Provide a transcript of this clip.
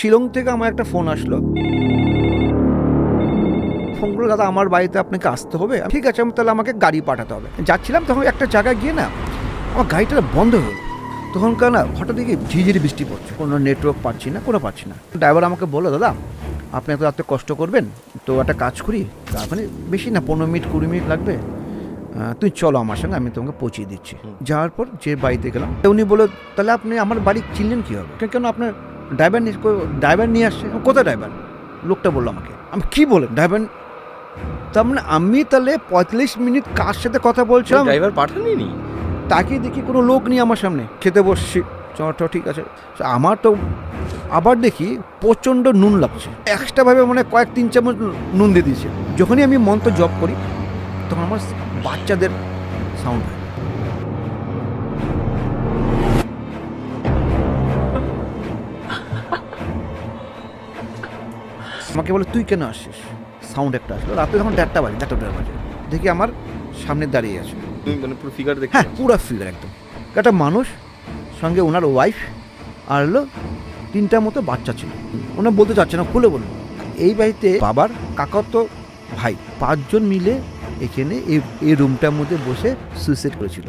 শিলং থেকে আমার একটা ফোন আসলো। ফোন করল দাদা আমার বাড়িতে আপনাকে আসতে হবে। ঠিক আছে আমি তাহলে আমাকে গাড়ি পাঠাতে হবে। যাচ্ছিলাম তখন একটা জায়গায় গিয়ে না আমার গাড়িটা বন্ধ হয়ে গেলো। তখন কেন না হঠাৎ দেখি ঝিঝিরি বৃষ্টি পড়ছে। কোনো নেটওয়ার্ক পাচ্ছি না কোনো পাচ্ছি না। ড্রাইভার আমাকে বলল দাদা আপনি এত রাত্রে কষ্ট করবেন? তো একটা কাজ করি মানে বেশি না পনেরো মিনিট কুড়ি মিনিট লাগবে। তুই চলো আমার সঙ্গে আমি তোমাকে পৌঁছিয়ে দিচ্ছি। যাওয়ার পর যে বাড়িতে গেলাম উনি বলল তাহলে আপনি আমার বাড়ি চিনলেন কী হবে কেন আপনার ড্রাইভার নিয়ে ড্রাইভার নিয়ে আসছে? কোথায় ড্রাইভার লোকটা বলল আমাকে। আমি কি বলেন ড্রাইভার তার মানে আমি তাহলে পঁয়তাল্লিশ মিনিট কার সাথে কথা বলছিলাম? ড্রাইভার পাঠাননি তাকে দেখি কোনো লোক নেই আমার সামনে। খেতে বসছি। চ চ, ঠিক আছে। আমার তো আবার দেখি প্রচণ্ড নুন লাগছে। এক্সট্রাভাবে মানে কয়েক তিন চামচ নুন দিয়ে দিয়েছে। যখনই আমি মন্ত্র জপ করি তখন আমার বাচ্চাদের সাউন্ড হয়। আমাকে বলে তুই কেন আসছিস? সাউন্ড একটা আসলো। রাতে যখন দেড়টা বাজে দেড়টা দেড় বাজে। দেখি আমার সামনে দাঁড়িয়ে আছে। মানে পুরো ফিগার হ্যাঁ? পুরো ফিগার একদম। একটা মানুষ সঙ্গে ওনার ওয়াইফ আর হলো তিনটা মতো বাচ্চা ছিল। ওনার বলতে চাচ্ছে না খুলে বলুন। এই বাড়িতে বাবার কাকাতো ভাই পাঁচজন মিলে এখানে এই রুমটার মধ্যে বসে সুইসাইড করেছিল।